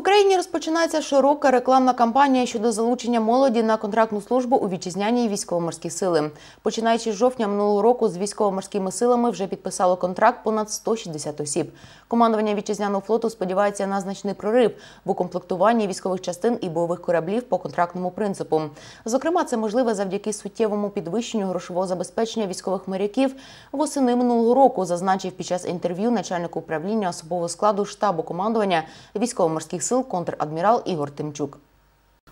Україні розпочинається широка рекламна кампанія щодо залучення молоді на контрактну службу у вітчизняній військово-морські сили. Починаючи з жовтня минулого року з військово-морськими силами вже підписало контракт понад 160 осіб. Командування вітчизняного флоту сподівається на значний прорив в укомплектуванні військових частин і бойових кораблів по контрактному принципу. Зокрема, це можливе завдяки суттєвому підвищенню грошового забезпечення військових моряків восени минулого року, зазначив під час інтерв'ю начальник управління особового складу штабу командування військово-морських сил контр-адмірал Ігор Тимчук.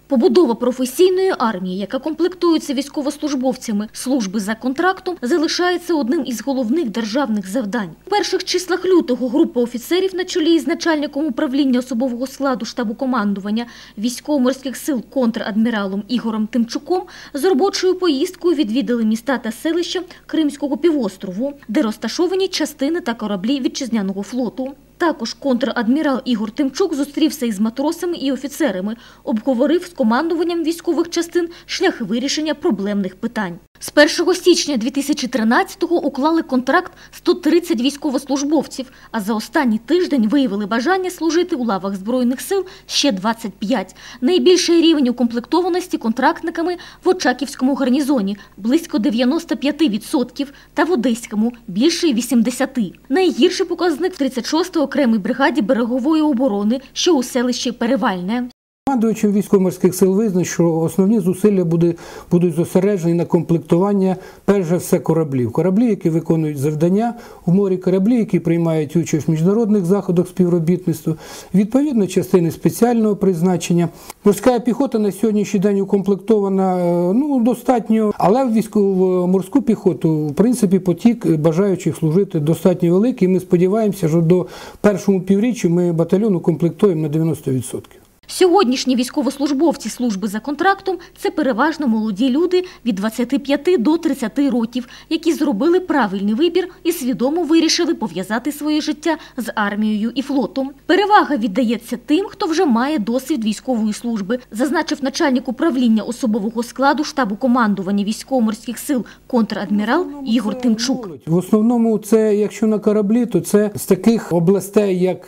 Побудова професійної армії, яка комплектується військовослужбовцями служби за контрактом, залишається одним із головних державних завдань. У перших числах лютого група офіцерів на чолі з начальником управління особового складу штабу командування військово-морських сил контр-адміралом Ігорем Тимчуком з робочою поїздкою відвідали міста та селища Кримського півострову, де розташовані частини та кораблі вітчизняного флоту. Також контр-адмірал Ігор Тимчук зустрівся із матросами і офіцерами, обговорив з командуванням військових частин шляхи вирішення проблемних питань. З 1 січня 2013-го уклали контракт 130 військовослужбовців, а за останній тиждень виявили бажання служити у лавах Збройних сил ще 25. Найбільший рівень укомплектованості контрактниками в Очаківському гарнізоні – близько 95%, та в Одеському – більше 80%. Найгірший показник в 36-й окремій бригаді берегової оборони, що у селищі Перевальне. Командуючим військово-морських сил визначив, що основні зусилля буде, будуть зосереджені на комплектування, перш за все, кораблів. Кораблі, які виконують завдання у морі, кораблі, які приймають участь в міжнародних заходах співробітництва, відповідно, частини спеціального призначення. Морська піхота на сьогоднішній день укомплектована ну, достатньо, але в військово-морську піхоту, в принципі, потік бажаючих служити достатньо великий. Ми сподіваємося, що до першому півріччя ми батальйон укомплектуємо на 90%. Сьогоднішні військовослужбовці служби за контрактом – це переважно молоді люди від 25 до 30 років, які зробили правильний вибір і свідомо вирішили пов'язати своє життя з армією і флотом. Перевага віддається тим, хто вже має досвід військової служби, зазначив начальник управління особового складу штабу командування військово-морських сил контр-адмірал Ігор Тимчук. В основному, це якщо на кораблі, то це з таких областей, як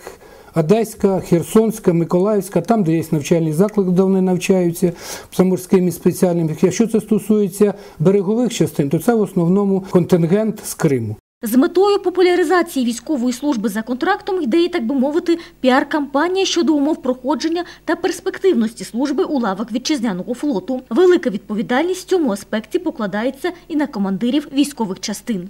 Одеська, Херсонська, Миколаївська, там, де є навчальні заклади, де вони навчаються заморськими спеціальними. Якщо це стосується берегових частин, то це в основному контингент з Криму. З метою популяризації військової служби за контрактом йде, так би мовити, піар-кампанія щодо умов проходження та перспективності служби у лавах вітчизняного флоту. Велика відповідальність в цьому аспекті покладається і на командирів військових частин.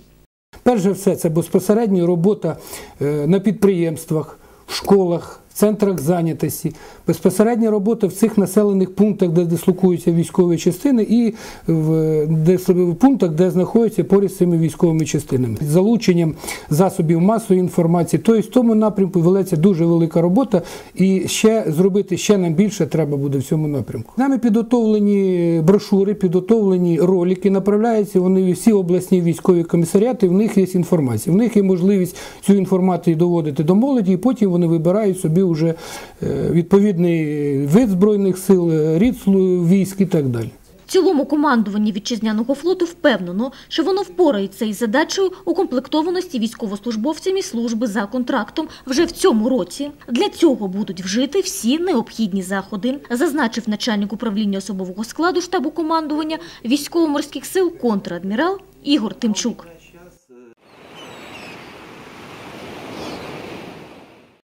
Перш за все, це безпосередня робота на підприємствах в школах, центрах зайнятості, безпосередня робота в цих населених пунктах, де дислокуються військові частини, і в, в пунктах, де знаходяться поряд з цими військовими частинами. Залученням засобів масової інформації, тобто в тому напрямку велиться дуже велика робота, і ще зробити ще нам більше треба буде в цьому напрямку. Нами підготовлені брошури, підготовлені ролики, направляються вони в всі обласні військові комісаріати, в них є інформація, в них є можливість цю інформацію доводити до молоді, і потім вони вибирають собі вже відповідний вид збройних сил, рід військ і так далі. В цілому командування вітчизняного флоту впевнено, що воно впорається із задачею укомплектованості військовослужбовцями служби за контрактом вже в цьому році. Для цього будуть вжити всі необхідні заходи, зазначив начальник управління особового складу штабу командування військово-морських сил контр-адмірал Ігор Тимчук.